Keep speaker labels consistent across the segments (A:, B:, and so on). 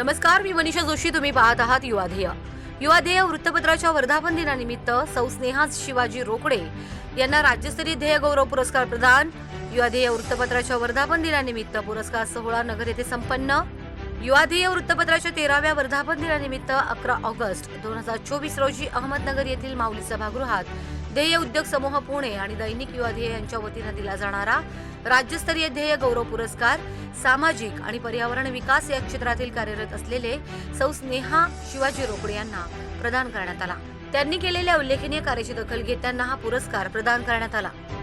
A: नमस्कार मी मनीषा जोशी. तुम्ही पाहत आहात युवाध्येय युवाध्येय वृत्तपत्राच्या वर्धापन दिनानिमित्त सौ स्नेहा शिवाजी रोकडे यांना राज्यस्तरीय ध्येय गौरव पुरस्कार प्रदान. युवाध्येय वृत्तपत्राच्या वर्धापन दिनानिमित्त पुरस्कार सोहळा नगर येथे संपन्न. युवाध्येय वृत्तपत्राच्या तेराव्या वर्धापन दिनानिमित्त अकरा ऑगस्ट दोन हजार चोवीस रोजी अहमदनगर येथील माऊली सभागृहात ध्येय उद्योग समूह पुणे आणि दैनिक युवा ध्येय यांच्या वतीनं दिला जाणारा राज्यस्तरीय ध्येय गौरव पुरस्कार सामाजिक आणि पर्यावरण विकास या क्षेत्रातील कार्यरत असलेले सौ स्नेहा शिवाजी रोकडे यांना प्रदान करण्यात आला. त्यांनी केलेल्या उल्लेखनीय कार्याची दखल घेत त्यांना हा पुरस्कार प्रदान करण्यात आला.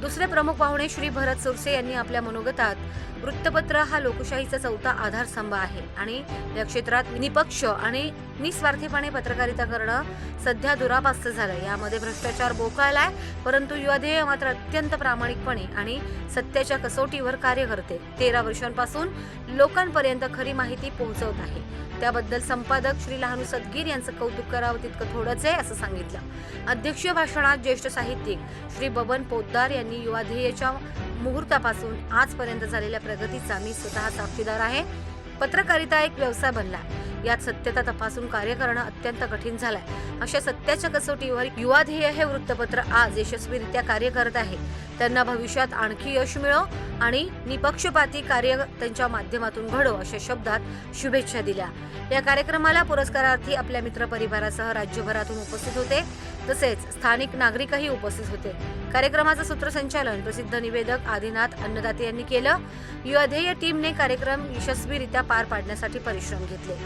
A: दुसरे प्रमुख पाहुणे श्री भरत सुरसे यांनी आपल्या मनोगतात वृत्तपत्र हा लोकशाहीचा चौथा आधारस्तंभ आहे. आणि या क्षेत्रात निपक्ष आणि निस्वार्थीपणे पत्रकारिता करणं सध्या दुरापास्त झालं यामध्ये भ्रष्टाचार बोकाळलाय परंतु युवाध्येय मात्र अत्यंत प्रामाणिकपणे आणि सत्याच्या कसोटीवर कार्य करते. तेरा वर्षांपासून लोकांपर्यंत खरी माहिती पोहोचवत आहे. त्याबद्दल संपादक श्री लहानू सदगीर यांचं कौतुक करावं तितकं थोडंच आहे असं सांगितलं. अध्यक्षीय भाषणात ज्येष्ठ साहित्यिक श्री बबन पोद्दार यांनी युवा ध्येयाच्या मुहूर्तापासून आजपर्यंत झालेल्या प्रगतीचा मी स्वतः साक्षीदार आहे. पत्रकारिता एक व्यवसाय बनला. यात सत्यता तपासून कार्य करणं अत्यंत कठीण झालंय. अशा सत्याच्या कसोटीवर युवा ध्येय हे वृत्तपत्र आज यशस्वीरित्या कार्य करत आहे. त्यांना भविष्यात आणखी यश मिळो आणि निपक्षपाती कार्य त्यांच्या माध्यमातून घडो अशा शब्दात शुभेच्छा दिल्या. या कार्यक्रमाला पुरस्कारार्थी आपल्या मित्रपरिवारासह राज्यभरातून उपस्थित होते. तसेच स्थानिक नागरिकही उपस्थित होते. कार्यक्रमाचं सूत्रसंचालन प्रसिद्ध निवेदक आदिनाथ अन्नदाते यांनी केलं. युवाध्येय टीमने कार्यक्रम यशस्वीरित्या पार पाडण्यासाठी परिश्रम घेतले.